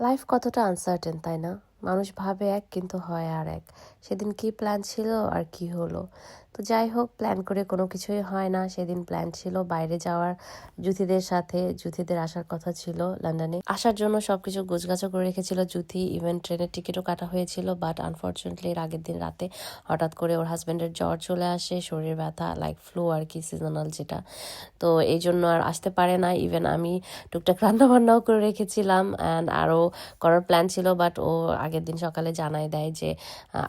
Life কতটা uncertain তাই না? মানুষ ভাবে এক, কিন্তু হয় আর এক। সেদিন কি প্ল্যান ছিল আর কি হলো? তো যাই হোক প্ল্যান করে কোনো কিছুই হয় না। সেদিন প্ল্যান ছিল বাইরে যাওয়ার। জুথিদের সাথে জুথিদের আসার কথা ছিল লন্ডনে। আসার জন্য সবকিছু গোছগাছা করে রেখেছিল জুথি ইভেন ট্রেনের টিকিটও কাটা হয়েছিল বাট আনফর্চুনেটলি এর আগের দিন রাতে হঠাৎ করে ওর হাজব্যান্ডের জ্বর চলে আসে, শরীর ব্যথা লাইক ফ্লু আর কি সিজনাল যেটা। তো এই জন্য আর আসতে পারে না। ইভেন আমি টুকটাক রান্নাবান্নাও করে রেখেছিলাম অ্যান্ড আরও করার প্ল্যান ছিল বাট ও আগের দিন সকালে জানাই দেয় যে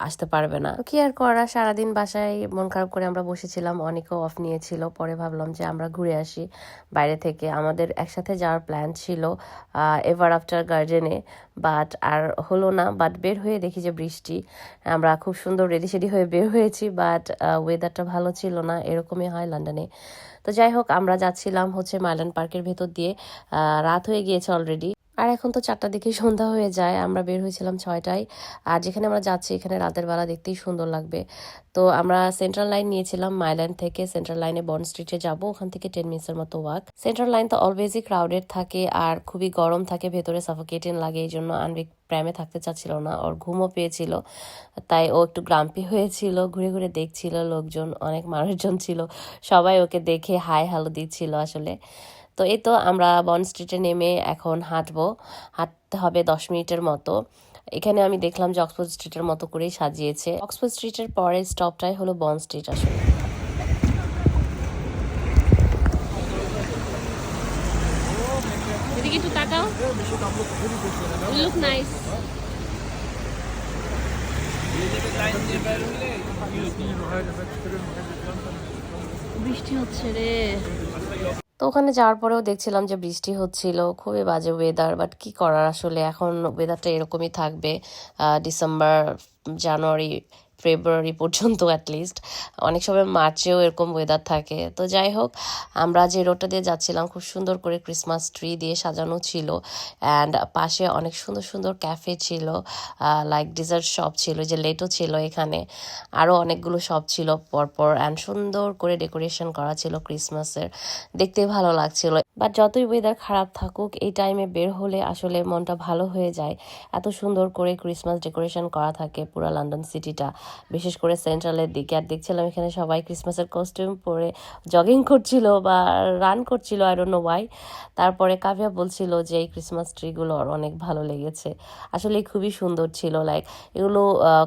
আসতে পারবে না। কি আর করা? সারাদিন বাসায় মন খারাপ করে আমরা বসেছিলাম অনেকেও অফ নিয়েছিল। পরে ভাবলাম যে আমরা ঘুরে আসি বাইরে থেকে। আমাদের একসাথে যাওয়ার প্ল্যান ছিল এভার আফটার গার্ডেনে। বাট আর হলো না বাট বের হয়ে দেখি যে বৃষ্টি। আমরা খুব সুন্দর রেডি সেডি হয়ে বের হয়েছি বাট ওয়েদারটা ভালো ছিল না, এরকমই হয় লন্ডনে তো যাই হোক, আমরা যাচ্ছিলাম হচ্ছে মাইল্যান্ড পার্কের ভেতর দিয়ে। রাত হয়ে গিয়েছে অলরেডি আর এখন তো চারটার দিকে সন্ধ্যা হয়ে যায়, আমরা বের হয়েছিলাম ছয়টায়। আর যেখানে আমরা যাচ্ছি, এখানে রাতের বেলা দেখতেই সুন্দর লাগবে। তো আমরা সেন্ট্রাল লাইন নিয়েছিলাম মাইল্যান্ড থেকে সেন্ট্রাল লাইনে বন্ড স্ট্রিটে যাব, ওখান থেকে টেন মিনিটসের মতো ওয়াক সেন্ট্রাল লাইন তো অলওয়েজই ক্রাউডেড থাকে আর খুবই গরম থাকে, ভেতরে সাফোকেটিং লাগে, এই জন্য আনবিক প্র্যামে থাকতে চাচ্ছিল না। ওর ঘুমও পেয়েছিল, তাই ও একটু গ্রাম্পি হয়েছিল, ঘুরে ঘুরে দেখছিল, লোকজন, অনেক মানুষজন ছিল, সবাই ওকে দেখে হাই হ্যালো দিচ্ছিল আসলে। তো এই তো আমরা বন স্ট্রিটে নেমে এখন হাঁটবো। হাঁটতে হবে দশ মিনিটের মতো। এখানে আমি দেখলাম যে অক্সফোর্ড স্ট্রিটের মতো করেই সাজিয়েছে। অক্সফোর্ড স্ট্রিটের পরের স্টপটাই হলো বন স্ট্রিট আসলে। বৃষ্টি হচ্ছে রে। তো ওখানে যাওয়ার পরেও দেখছিলাম যে বৃষ্টি হচ্ছিল, খুবই বাজে ওয়েদার বাট কি করার? আসলে এখন ওয়েদারটা এরকমই থাকবে ডিসেম্বর জানুয়ারি ফেব্রুয়ারি পর্যন্ত অ্যাটলিস্ট অনেক সময় মার্চেও এরকম ওয়েদার থাকে। তো যাই হোক, আমরা যে রোডটা দিয়ে যাচ্ছিলাম, খুব সুন্দর করে ক্রিসমাস ট্রি দিয়ে সাজানো ছিল। অ্যান্ড পাশে অনেক সুন্দর সুন্দর ক্যাফে ছিল। লাইক ডিজার্ট শপ ছিল, যে লেটও ছিল এখানে। আরও অনেকগুলো শপ ছিল পরপর। অ্যান্ড সুন্দর করে ডেকোরেশন করা ছিল ক্রিসমাসের দেখতে ভালো লাগছিল। বাট যতই ওয়েদার খারাপ থাকুক, এই টাইমে বের হলে আসলে মনটা ভালো হয়ে যায়। এত সুন্দর করে ক্রিসমাস ডেকোরেশন করা থাকে পুরো লন্ডন সিটিটা বিশেষ করে সেন্ট্রালের দিকে। আর দেখছিলাম এখানে সবাই ক্রিসমাসের কস্টিউম পরে জগিং করছিল বা রান করছিল ডোন্ট নো ওয়াই তারপরে কাভিয়া বলছিল যে এই ক্রিসমাস ট্রিগুলো ওর অনেক ভালো লেগেছে। আসলে খুবই সুন্দর ছিল লাইক এগুলো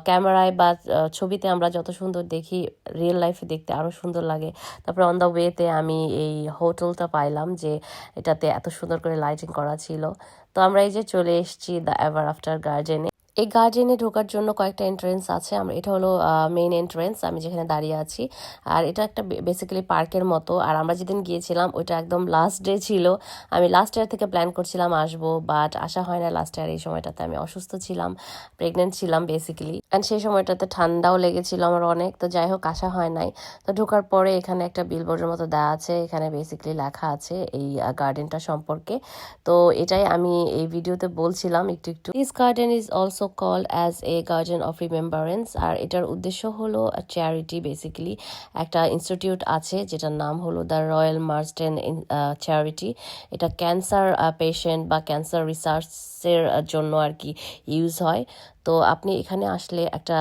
ক্যামেরায় বা ছবিতে আমরা যত সুন্দর দেখি রিয়েল লাইফে দেখতে আরও সুন্দর লাগে। তারপরে অন দ্য ওয়েতে আমি এই হোটেলটা পাইলাম যে এটাতে এত সুন্দর করে লাইটিং করা ছিল। তো আমরা এই যে চলে এসেছি দ্য এভার আফটার গার্ডেনে এই গার্ডেনে ঢোকার জন্য কয়েকটা এন্ট্রেন্স আছে। আমরা, এটা হলো মেইন এন্ট্রেন্স আমি যেখানে দাঁড়িয়ে আছি। আর এটা একটা বেসিক্যালি পার্কের মতো। আর আমরা যেদিন গিয়েছিলাম, ওইটা একদম লাস্ট ডে ছিল। আমি লাস্ট ইয়ার থেকে প্ল্যান করছিলাম আসব বাট আসা হয় না লাস্ট ইয়ার এই সময়টাতে আমি অসুস্থ ছিলাম প্রেগনেন্ট ছিলাম বেসিক্যালি অ্যান্ড সেই সময়টাতে ঠান্ডাও লেগেছিল আমার অনেক, তো যাই হোক আসা হয় নাই। তো ঢোকার পরে এখানে একটা বিলবোর্ডের মতো দেওয়া আছে, এখানে বেসিক্যালি লেখা আছে এই গার্ডেনটা সম্পর্কে। তো এটাই আমি এই ভিডিওতে বলছিলাম, একটু একটু। This garden is also call as a garden of remembrance আর এটার উদ্দেশ্য হলো চ্যারিটি বেসিক্যালি একটা ইনস্টিটিউট আছে, যেটার নাম হলো দ্য রয়্যাল মার্স্টেন চ্যারিটি এটা ক্যান্সার পেশেন্ট বা ক্যান্সার রিসার্চের জন্য আর কি ইউজ হয়। তো আপনি এখানে আসলে একটা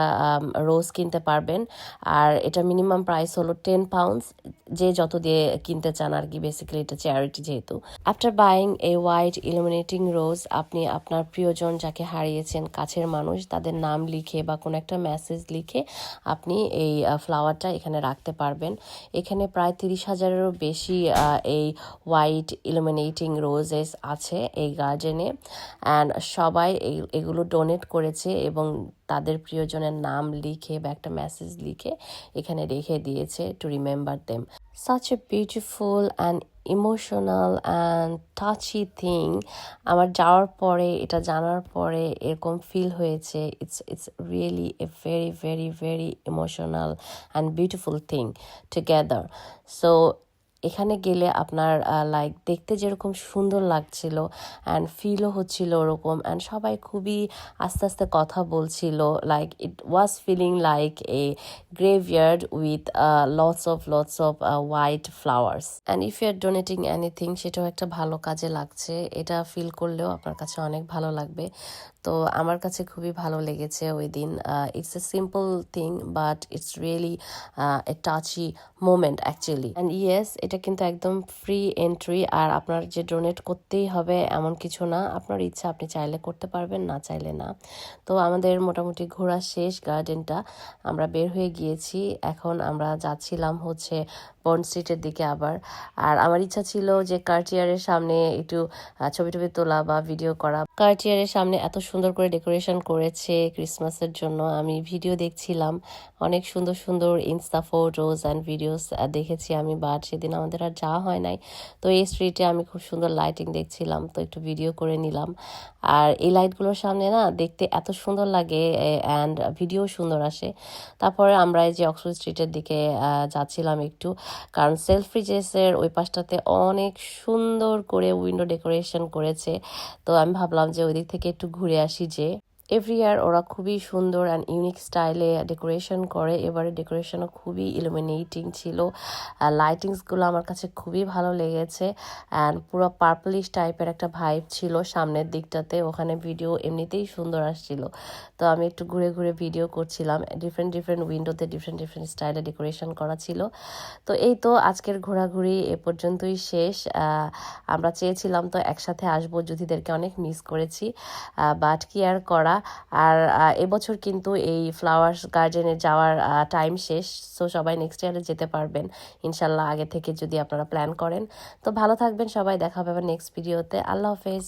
রোজ কিনতে পারবেন। আর এটা মিনিমাম প্রাইস হলো টেন পাউন্ডস যে যত দিয়ে কিনতে চান আর কি বেসিক্যালি এটা চ্যারিটি যেহেতু। After buying a white illuminating rose আপনি আপনার প্রিয়জন যাকে হারিয়েছেন, কাছের মানুষ, তাদের নাম লিখে বা কোনো একটা মেসেজ লিখে আপনি এই ফ্লাওয়ারটা এখানে রাখতে পারবেন। এখানে প্রায় তিরিশ হাজারেরও বেশি এই হোয়াইট ইলুমিনেটিং রোজেস আছে এই গার্ডেনে অ্যান্ড সবাই এগুলো ডোনেট করেছে এবং তাদের প্রিয়জনের নাম লিখে বা একটা মেসেজ লিখে এখানে রেখে দিয়েছে to remember them such a beautiful and emotional and touchy thing আমার যাওয়ার পরে, এটা জানার পরে এরকম ফিল হয়েছে। It's it's really a very very very emotional and beautiful thing together so এখানে গেলে আপনার লাইক দেখতে যেরকম সুন্দর লাগছিল অ্যান্ড ফিলও হচ্ছিল ওরকম অ্যান্ড সবাই খুবই আস্তে আস্তে কথা বলছিল। Like it was feeling like a graveyard with lots of lots of white flowers and if you are donating anything সেটাও একটা ভালো কাজে লাগছে। এটা ফিল করলেও আপনার কাছে অনেক ভালো লাগবে। তো আমার কাছে খুবই ভালো লেগেছে ওই দিন। It's a simple thing but it's really a touchy moment actually and yes এটা কিন্তু একদম ফ্রি এন্ট্রি আর আপনার যে ডোনেট করতেই হবে এমন কিছু না। আপনার ইচ্ছা, আপনি চাইলে করতে পারবেন, না চাইলে না। তো আমাদের মোটামুটি ঘোরা শেষ গার্ডেনটা আমরা বের হয়ে গিয়েছি। এখন আমরা যাচ্ছিলাম হচ্ছে বন্ড স্ট্রিটের দিকে আবার। আর আমার ইচ্ছা ছিল যে কার্টিয়ারের সামনে একটু ছবি টবি তোলা বা ভিডিও করা। কার্টিয়ারের সামনে এত সুন্দর করে ডেকোরেশন করেছে ক্রিসমাসের জন্য। আমি ভিডিও দেখছিলাম। অনেক সুন্দর সুন্দর ইনস্টা ফটোজ অ্যান্ড ভিডিওস দেখেছি আমি। বাট সেদিন আমাদের আর যাওয়া হয় নাই। তো এই স্ট্রিটে আমি খুব সুন্দর লাইটিং দেখছিলাম। তো একটু ভিডিও করে নিলাম। আর এই লাইটগুলোর সামনে না, দেখতে এত সুন্দর লাগে অ্যান্ড ভিডিও সুন্দর আসে। তারপরে আমরা এই যে অক্সফোর্ড স্ট্রিটের দিকে যাচ্ছিলাম একটু। কারণ সেলফ ফ্রিজেসের ওই পাশটাতে অনেক সুন্দর করে উইন্ডো ডেকোরেশন করেছে। তো আমি ভাবলাম যে ওই দিক থেকে একটু ঘুরে আসি যে। এভরি ইয়ার ওরা খুবই সুন্দর অ্যান্ড ইউনিক স্টাইলে ডেকোরেশন করে। এবারে ডেকোরেশনও খুবই ইলুমিনেটিং ছিল। লাইটিংসগুলো আমার কাছে খুবই ভালো লেগেছে। অ্যান্ড পুরো পার্পলিশ টাইপের একটা ভাইব ছিল সামনের দিকটাতে। ওখানে ভিডিও এমনিতেই সুন্দর আসছিল। তো আমি একটু ঘুরে ঘুরে ভিডিও করছিলাম। ডিফারেন্ট ডিফারেন্ট উইন্ডোতে ডিফারেন্ট ডিফারেন্ট স্টাইলে ডেকোরেশন করা ছিল। তো এই তো আজকের ঘোরাঘুরি এ পর্যন্তই শেষ। আমরা চেয়েছিলাম তো একসাথে আসব। যুথিদেরকে অনেক মিস করেছি। বাট কি আর করা? আর এবছর কিন্তু এই ফ্লাওয়ার্স গার্ডেনে যাওয়ার টাইম শেষ সো সবাই নেক্সট ইয়ারে যেতে পারবেন। ইনশাল্লাহ আগে থেকে যদি আপনারা প্ল্যান করেন। তো ভালো থাকবেন সবাই, দেখা হবে নেক্সট ভিডিওতে আল্লাহ হাফেজ।